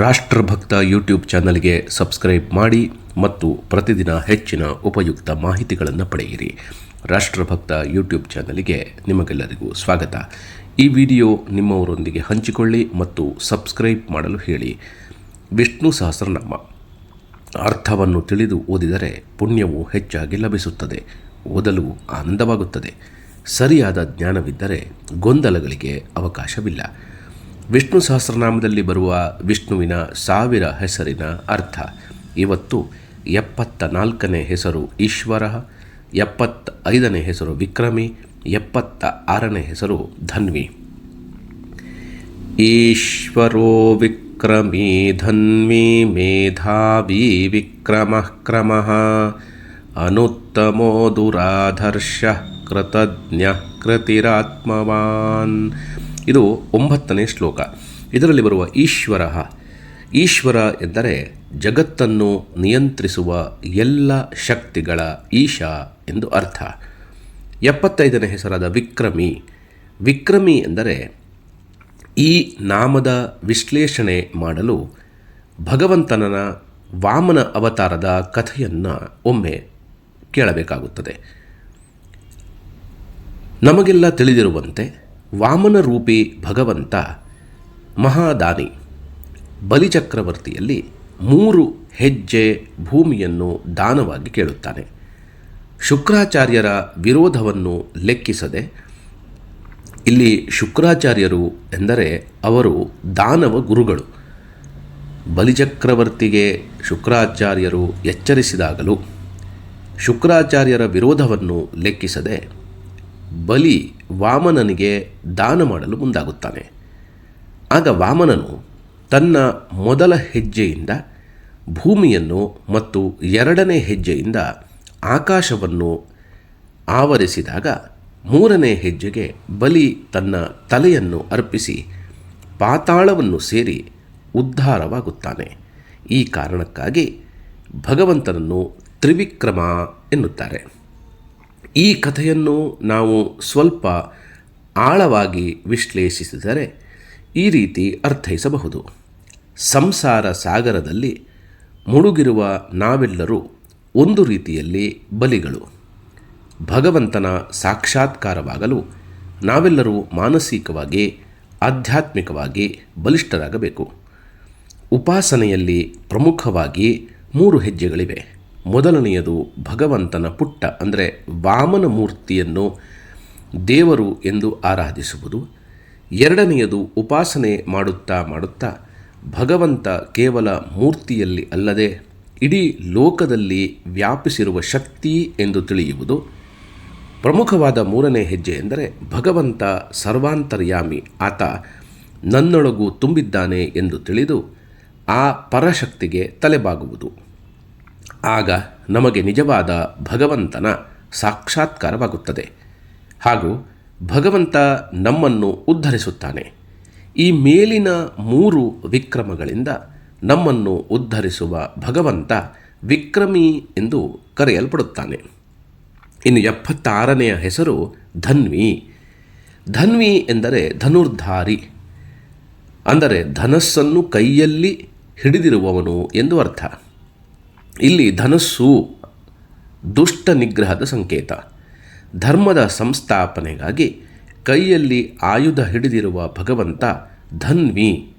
ರಾಷ್ಟ್ರಭಕ್ತ YouTube ಚಾನಲ್ಗೆ subscribe ಮಾಡಿ ಮತ್ತು ಪ್ರತಿದಿನ ಹೆಚ್ಚಿನ ಉಪಯುಕ್ತ ಮಾಹಿತಿಗಳನ್ನು ಪಡೆಯಿರಿ. ರಾಷ್ಟ್ರಭಕ್ತ ಯೂಟ್ಯೂಬ್ ಚಾನಲಿಗೆ ನಿಮಗೆಲ್ಲರಿಗೂ ಸ್ವಾಗತ. ಈ ವಿಡಿಯೋ ನಿಮ್ಮವರೊಂದಿಗೆ ಹಂಚಿಕೊಳ್ಳಿ ಮತ್ತು ಸಬ್ಸ್ಕ್ರೈಬ್ ಮಾಡಲು ಹೇಳಿ. ವಿಷ್ಣು ಸಹಸ್ರನಾಮ. ಅರ್ಥವನ್ನು ತಿಳಿದು ಓದಿದರೆ ಪುಣ್ಯವು ಹೆಚ್ಚಾಗಿ ಲಭಿಸುತ್ತದೆ, ಓದಲು ಆನಂದವಾಗುತ್ತದೆ. ಸರಿಯಾದ ಜ್ಞಾನವಿದ್ದರೆ ಗೊಂದಲಗಳಿಗೆ ಅವಕಾಶವಿಲ್ಲ. ವಿಷ್ಣು ಸಹಸ್ರನಾಮದಲ್ಲಿ ಬರುವ ವಿಷ್ಣುವಿನ ಸಾವಿರ ಹೆಸರಿನ ಅರ್ಥ. ಇವತ್ತು ಎಪ್ಪತ್ತ ನಾಲ್ಕನೇ ಹೆಸರು ಈಶ್ವರ ಎಪ್ಪತ್ತ ಐದನೇ ಹೆಸರು ವಿಕ್ರಮಿ ಎಪ್ಪತ್ತ ಆರನೇ ಹೆಸರು ಧನ್ವಿ. ಈಶ್ವರೋ ವಿಕ್ರಮಿ ಧನ್ವಿ ಮೇಧಾವಿ ವಿಕ್ರಮ ಕ್ರಮ ಅನುತ್ತಮೋ ದುರಾಧರ್ಷ ಕೃತಜ್ಞ ಕೃತಿರಾತ್ಮವಾನ್. ಇದು ಒಂಬತ್ತನೇ ಶ್ಲೋಕ. ಇದರಲ್ಲಿ ಬರುವ ಈಶ್ವರ ಈಶ್ವರ ಎಂದರೆ ಜಗತ್ತನ್ನು ನಿಯಂತ್ರಿಸುವ ಎಲ್ಲ ಶಕ್ತಿಗಳ ಈಶ ಎಂದು ಅರ್ಥ. ಎಪ್ಪತ್ತೈದನೇ ಹೆಸರಾದ ವಿಕ್ರಮಿ ವಿಕ್ರಮಿ ಎಂದರೆ ಈ ನಾಮದ ವಿಶ್ಲೇಷಣೆ ಮಾಡಲು ಭಗವಂತನ ವಾಮನ ಅವತಾರದ ಕಥೆಯನ್ನು ಒಮ್ಮೆ ಕೇಳಬೇಕಾಗುತ್ತದೆ. ನಮಗೆಲ್ಲ ತಿಳಿದಿರುವಂತೆ ವಾಮನ ರೂಪಿ ಭಗವಂತ ಮಹಾದಾನಿ. ಬಲಿಚಕ್ರವರ್ತಿಯಲ್ಲಿ ಮೂರು ಹೆಜ್ಜೆ ಭೂಮಿಯನ್ನು ದಾನವಾಗಿ ಕೇಳುತ್ತಾನೆ. ಶುಕ್ರಾಚಾರ್ಯರ ವಿರೋಧವನ್ನು ಲೆಕ್ಕಿಸದೆ, ಇಲ್ಲಿ ಶುಕ್ರಾಚಾರ್ಯರು ಎಂದರೆ ಅವರು ದಾನವ ಗುರುಗಳು. ಬಲಿಚಕ್ರವರ್ತಿಗೆ ಶುಕ್ರಾಚಾರ್ಯರು ಎಚ್ಚರಿಸಿದಾಗಲೂ ಶುಕ್ರಾಚಾರ್ಯರ ವಿರೋಧವನ್ನು ಲೆಕ್ಕಿಸದೆ ಬಲಿ ವಾಮನನಿಗೆ ದಾನ ಮಾಡಲು ಮುಂದಾಗುತ್ತಾನೆ. ಆಗ ವಾಮನನು ತನ್ನ ಮೊದಲ ಹೆಜ್ಜೆಯಿಂದ ಭೂಮಿಯನ್ನು ಮತ್ತು ಎರಡನೇ ಹೆಜ್ಜೆಯಿಂದ ಆಕಾಶವನ್ನು ಆವರಿಸಿದಾಗ ಮೂರನೇ ಹೆಜ್ಜೆಗೆ ಬಲಿ ತನ್ನ ತಲೆಯನ್ನು ಅರ್ಪಿಸಿ ಪಾತಾಳವನ್ನು ಸೇರಿ ಉದ್ಧಾರವಾಗುತ್ತಾನೆ. ಈ ಕಾರಣಕ್ಕಾಗಿ ಭಗವಂತನನ್ನು ತ್ರಿವಿಕ್ರಮ ಎನ್ನುತ್ತಾರೆ. ಈ ಕಥೆಯನ್ನು ನಾವು ಸ್ವಲ್ಪ ಆಳವಾಗಿ ವಿಶ್ಲೇಷಿಸಿದರೆ ಈ ರೀತಿ ಅರ್ಥೈಸಬಹುದು. ಸಂಸಾರ ಸಾಗರದಲ್ಲಿ ಮುಳುಗಿರುವ ನಾವೆಲ್ಲರೂ ಒಂದು ರೀತಿಯಲ್ಲಿ ಬಲಿಗಳು. ಭಗವಂತನ ಸಾಕ್ಷಾತ್ಕಾರವಾಗಲು ನಾವೆಲ್ಲರೂ ಮಾನಸಿಕವಾಗಿ, ಆಧ್ಯಾತ್ಮಿಕವಾಗಿ ಬಲಿಷ್ಠರಾಗಬೇಕು. ಉಪಾಸನೆಯಲ್ಲಿ ಪ್ರಮುಖವಾಗಿ ಮೂರು ಹೆಜ್ಜೆಗಳಿವೆ. ಮೊದಲನೆಯದು ಭಗವಂತನ ಪುಟ್ಟ, ಅಂದರೆ ವಾಮನ ಮೂರ್ತಿಯನ್ನು ದೇವರು ಎಂದು ಆರಾಧಿಸುವುದು. ಎರಡನೆಯದು ಉಪಾಸನೆ ಮಾಡುತ್ತಾ ಮಾಡುತ್ತಾ, ಭಗವಂತ ಕೇವಲ ಮೂರ್ತಿಯಲ್ಲಿ ಅಲ್ಲದೆ ಇಡೀ ಲೋಕದಲ್ಲಿ ವ್ಯಾಪಿಸಿರುವ ಶಕ್ತಿ ಎಂದು ತಿಳಿಯುವುದು. ಪ್ರಮುಖವಾದ ಮೂರನೇ ಹೆಜ್ಜೆ ಎಂದರೆ, ಭಗವಂತ ಸರ್ವಾಂತರ್ಯಾಮಿ, ಆತ ನನ್ನೊಳಗೂ ತುಂಬಿದ್ದಾನೆ ಎಂದು ತಿಳಿದು ಆ ಪರಶಕ್ತಿಗೆ ತಲೆಬಾಗುವುದು. ಆಗ ನಮಗೆ ನಿಜವಾದ ಭಗವಂತನ ಸಾಕ್ಷಾತ್ಕಾರವಾಗುತ್ತದೆ. ಹಾಗೂ ಭಗವಂತ ನಮ್ಮನ್ನು ಉದ್ಧರಿಸುತ್ತಾನೆ. ಈ ಮೇಲಿನ ಮೂರು ವಿಕ್ರಮಗಳಿಂದ ನಮ್ಮನ್ನು ಉದ್ಧರಿಸುವ ಭಗವಂತ ವಿಕ್ರಮಿ ಎಂದು ಕರೆಯಲ್ಪಡುತ್ತಾನೆ. ಇನ್ನು ಎಪ್ಪತ್ತಾರನೆಯ ಹೆಸರು ಧನ್ವಿ. ಧನ್ವಿ ಎಂದರೆ ಧನುರ್ಧಾರಿ. ಅಂದರೆ ಧನಸ್ಸನ್ನು ಕೈಯಲ್ಲಿ ಹಿಡಿದಿರುವವನು ಎಂದು ಅರ್ಥ. ಇಲ್ಲಿ ಧನಸ್ಸು ದುಷ್ಟ ನಿಗ್ರಹದ ಸಂಕೇತ. ಧರ್ಮದ ಸಂಸ್ಥಾಪನೆಗಾಗಿ ಕೈಯಲ್ಲಿ ಆಯುಧ ಹಿಡಿದಿರುವ ಭಗವಂತ ಧನ್ವಿ.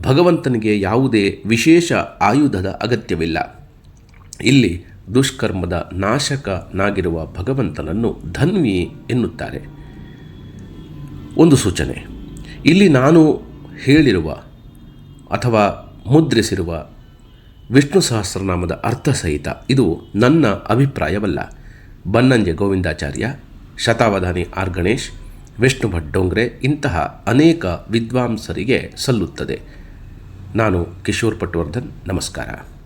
ಭಗವಂತನಿಗೆ ಯಾವುದೇ ವಿಶೇಷ ಆಯುಧದ ಅಗತ್ಯವಿಲ್ಲ. ಇಲ್ಲಿ ದುಷ್ಕರ್ಮದ ನಾಶಕನಾಗಿರುವ ಭಗವಂತನನ್ನು ಧನ್ವಿ ಎನ್ನುತ್ತಾರೆ. ಒಂದು ಸೂಚನೆ. ಇಲ್ಲಿ ನಾನು ಹೇಳಿರುವ ಅಥವಾ ಮುದ್ರಿಸಿರುವ ವಿಷ್ಣು ಸಹಸ್ರನಾಮದ ಅರ್ಥ ಸಹಿತ ಇದು ನನ್ನ ಅಭಿಪ್ರಾಯವಲ್ಲ. ಬನ್ನಂಜೆ ಗೋವಿಂದಾಚಾರ್ಯ, ಶತಾವಧಾನಿ ಆರ್ ಗಣೇಶ್, ವಿಷ್ಣು ಭಟ್ ಡೋಂಗ್ರೆ ಇಂತಹ ಅನೇಕ ವಿದ್ವಾಂಸರಿಗೆ ಸಲ್ಲುತ್ತದೆ. ನಾನು ಕಿಶೋರ್ ಪಟ್ವರ್ಧನ್, ನಮಸ್ಕಾರ.